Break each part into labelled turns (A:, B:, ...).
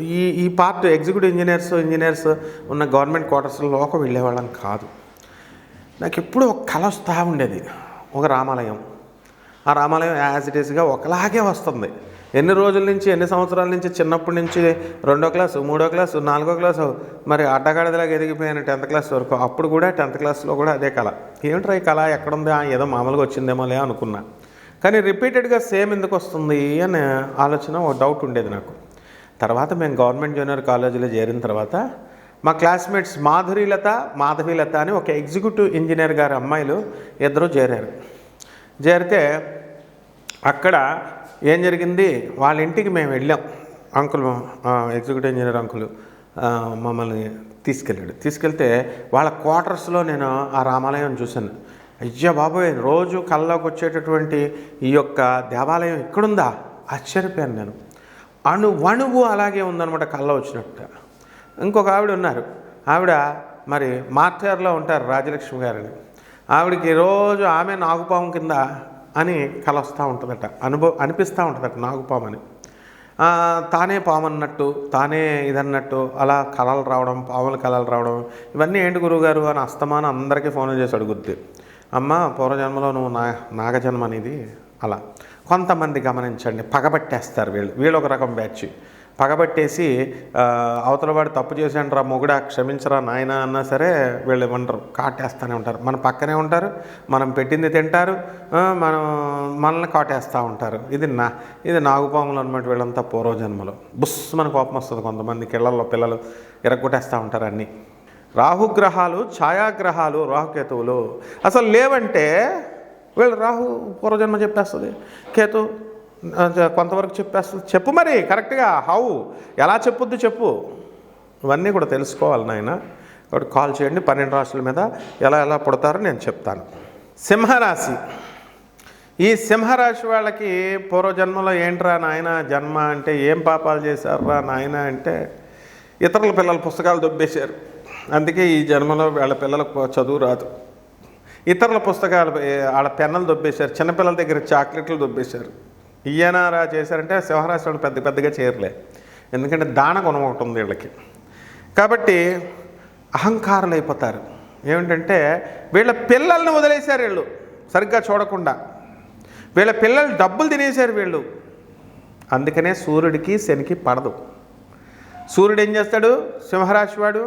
A: ఈ ఈ part executive engineers engineers ఉన్న గవర్నమెంట్ క్వార్టర్స్లోకి వెళ్ళేవాళ్ళం కాదు. నాకు ఎప్పుడూ ఒక కళ వస్తూ ఉండేది ఒక రామాలయం. ఆ రామాలయం యాజ్ ఇట్ ఈస్గా ఒకలాగే వస్తుంది. ఎన్ని రోజుల నుంచి ఎన్ని సంవత్సరాల నుంచి చిన్నప్పటి నుంచి రెండో క్లాసు మూడో క్లాసు నాలుగో క్లాసు మరి అడ్డగాడిదలాగా ఎదిగిపోయాను టెన్త్ క్లాస్ వరకు అప్పుడు కూడా టెన్త్ క్లాస్లో కూడా అదే కళ. ఏమిట్రా ఈ కళ? ఎక్కడుంది? ఏదో మామూలుగా వచ్చిందేమోలే అనుకున్నా. కానీ రిపీటెడ్గా సేమ్ ఎందుకు వస్తుంది అనే ఆలోచన ఒక డౌట్ ఉండేది నాకు. తర్వాత మేము గవర్నమెంట్ జూనియర్ కాలేజీలో చేరిన తర్వాత మా క్లాస్మేట్స్ మాధురీలత మాధవీలత అని ఒక ఎగ్జిక్యూటివ్ ఇంజనీర్ గారి అమ్మాయిలు ఇద్దరు చేరారు. చేరితే అక్కడ ఏం జరిగింది? వాళ్ళ ఇంటికి మేము వెళ్ళాం. అంకుల్ ఎగ్జిక్యూటివ్ ఇంజనీర్ అంకుల్ మమ్మల్ని తీసుకెళ్ళాడు. తీసుకెళ్తే వాళ్ళ క్వార్టర్స్లో నేను ఆ రామాలయం చూశాను. అయ్యా బాబోయ్ రోజు కళ్ళలోకి వచ్చేటటువంటి ఈ యొక్క దేవాలయం ఇక్కడుందా? ఆశ్చర్యపోయాను నేను. అణు వణువు అలాగే ఉందనమాట కళ్ళ వచ్చినట్టు ఇంకొక ఆవిడ ఉన్నారు. ఆవిడ మరి మార్చార్లో ఉంటారు రాజలక్ష్మి గారని. ఆవిడకి రోజు ఆమె నాగుపాము కింద అని కల వస్తూ ఉంటుందట. అనుభవం అనిపిస్తూ ఉంటుందట నాగుపాము అని. తానే పాము అన్నట్టు తానే ఇదన్నట్టు అలా కళలు రావడం పాముల కళలు రావడం ఇవన్నీ ఏంటి గురువుగారు అని అస్తమానం అందరికీ ఫోన్ చేసి అడుగుద్ది. అమ్మ పూర్వజన్మలో నువ్వు నా నాగజన్మ అనేది అలా. కొంతమంది గమనించండి పగబట్టేస్తారు వీళ్ళు. వీళ్ళు ఒక రకం బ్యాచ్. పగబట్టేసి అవతల వాడు తప్పు చేశాడు మొగుడా క్షమించరా నాయన అన్నా సరే వీళ్ళు ఏమంటారు కాటేస్తూనే ఉంటారు. మన పక్కనే ఉంటారు మనం పెట్టింది తింటారు మనం మనల్ని కాటేస్తూ ఉంటారు. ఇది నా ఇది నాగుపాములు అనమాట వీళ్ళంతా పూర్వజన్మలు. బుస్ మన కోపం వస్తుంది కొంతమంది కిళ్ళల్లో పిల్లలు ఇరగొట్టేస్తూ ఉంటారు అన్నీ. రాహుగ్రహాలు ఛాయాగ్రహాలు రాహుకేతువులు. అసలు లేవంటే వీళ్ళు రాహు పూర్వజన్మ చెప్పేస్తుంది. కేతు కొంతవరకు చెప్పేస్తుంది. చెప్పు మరి కరెక్ట్గా హౌ ఎలా చెప్పొద్దు చెప్పు. ఇవన్నీ కూడా తెలుసుకోవాలి నాయన. కాబట్టి కాల్ చేయండి పన్నెండు రాశుల మీద ఎలా ఎలా పుడతారో నేను చెప్తాను. సింహరాశి. ఈ సింహరాశి వాళ్ళకి పూర్వజన్మలో ఏంట్రా నాయన జన్మ అంటే ఏం పాపాలు చేశారా నాయన అంటే ఇతరుల పిల్లల పుస్తకాలు దొబ్బేశారు. అందుకే ఈ జన్మలో వాళ్ళ పిల్లలకు చదువు రాదు. ఇతరుల పుస్తకాలు వాళ్ళ పెన్నులు దొబ్బేశారు చిన్నపిల్లల దగ్గర చాక్లెట్లు దొబ్బేశారు. ఈయనరా చేశారంటే సింహరాశి పెద్ద పెద్దగా చేయరులే ఎందుకంటే దాన గుణం ఒకటి ఉంది వీళ్ళకి. కాబట్టి అహంకారులు అయిపోతారు ఏమిటంటే వీళ్ళ పిల్లల్ని వదిలేశారు వీళ్ళు సరిగ్గా చూడకుండా. వీళ్ళ పిల్లలు డబ్బులు తినేశారు వీళ్ళు. అందుకనే సూర్యుడికి శనికి పడదు. సూర్యుడు ఏం చేస్తాడు? సింహరాశి వాడు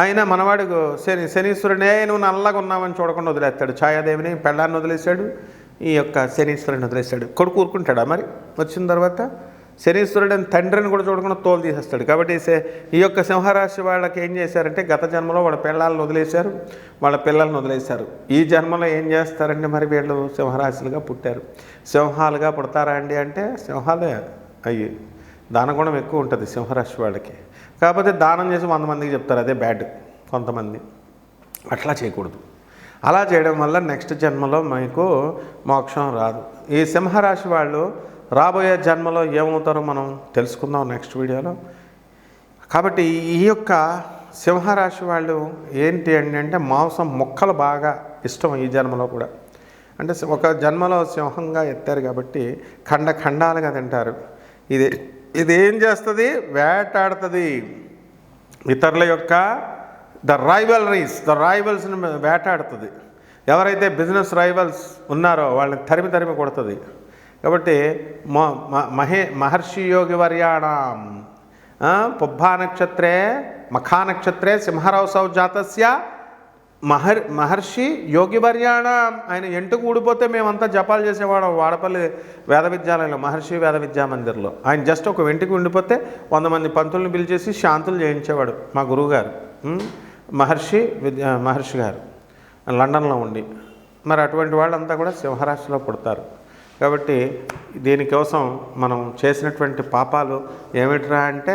A: ఆయన మనవాడు శని శనీశ్వరుడే నువ్వు నల్లగా ఉన్నావని చూడకుండా వదిలేస్తాడు. ఛాయాదేవిని పెళ్ళాన్ని వదిలేశాడు ఈ యొక్క శనీశ్వరుని వదిలేశాడు. కొడుకు ఊరుకుంటాడా మరి? వచ్చిన తర్వాత శనీశ్వరుడు అని తండ్రిని కూడా చూడకుండా తోలు తీసేస్తాడు. కాబట్టి ఈ ఈ యొక్క సింహరాశి వాళ్ళకి ఏం చేశారంటే గత జన్మలో వాళ్ళ పిల్లల్ని వదిలేశారు వాళ్ళ పిల్లల్ని వదిలేశారు. ఈ జన్మలో ఏం చేస్తారంటే మరి వీళ్ళు? సింహరాశులుగా పుట్టారు. సింహాలుగా పుడతారా అండి అంటే సింహాలే అయ్యి దానగుణం ఎక్కువ ఉంటుంది సింహరాశి వాళ్ళకి. కాకపోతే దానం చేసి వంద మందికి చెప్తారు అదే బ్యాడ్ కొంతమంది. అట్లా చేయకూడదు. అలా చేయడం వల్ల నెక్స్ట్ జన్మలో మీకు మోక్షం రాదు. ఈ సింహరాశి వాళ్ళు రాబోయే జన్మలో ఏమవుతారో మనం తెలుసుకుందాం నెక్స్ట్ వీడియోలో. కాబట్టి ఈ యొక్క సింహరాశి వాళ్ళు ఏంటి అండి అంటే మాంసం మొక్కలు బాగా ఇష్టం ఈ జన్మలో కూడా. అంటే ఒక జన్మలో సింహంగా ఎత్తారు కాబట్టి ఖండ ఖండాలుగా తింటారు. ఇది ఇది ఏం చేస్తుంది? వేటాడుతుంది. ఇతరుల యొక్క ద రైవలరీస్ ద రైవల్స్ని వేటాడుతుంది. ఎవరైతే బిజినెస్ రైవల్స్ ఉన్నారో వాళ్ళని తరిమి తరిమి కొడుతుంది. కాబట్టి మ- మ- మహే మహర్షి యోగి వర్యాణం. పుబ్బా నక్షత్రే మఖా నక్షత్రే సింహరావు జాతస్య మహర్ మహర్షి యోగివర్యాణ. ఆయన ఎంటుకు ఊడిపోతే మేమంతా జపాలు చేసేవాడు వాడపల్లి వేద విద్యాలయంలో మహర్షి వేద విద్యా మందిర్లో ఆయన జస్ట్ ఒక వెంటికి ఉండిపోతే వంద మంది పంతుల్ని పిలిచేసి శాంతులు చేయించేవాడు మా గురువుగారు. మహర్షి విద్యా మహర్షి గారు. లండన్లో ఉండి. మరి అటువంటి వాళ్ళంతా కూడా సింహరాశిలో పుడతారు. కాబట్టి దీనికోసం మనం చేసినటువంటి పాపాలు ఏమిట్రా అంటే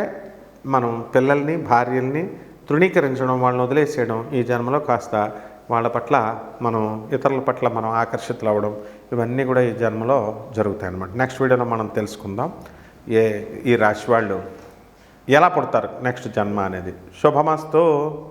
A: మనం పిల్లల్ని భార్యల్ని తృణీకరించడం వాళ్ళని వదిలేసేయడం ఈ జన్మలో కాస్త వాళ్ళ పట్ల మనం ఇతరుల పట్ల మనం ఆకర్షితులు అవ్వడం ఇవన్నీ కూడా ఈ జన్మలో జరుగుతాయి అన్నమాట. నెక్స్ట్ వీడియోలో మనం తెలుసుకుందాం. ఏ ఈ రాశి వాళ్ళు ఎలా పుడతారు నెక్స్ట్ జన్మ అనేది. శుభమస్తు.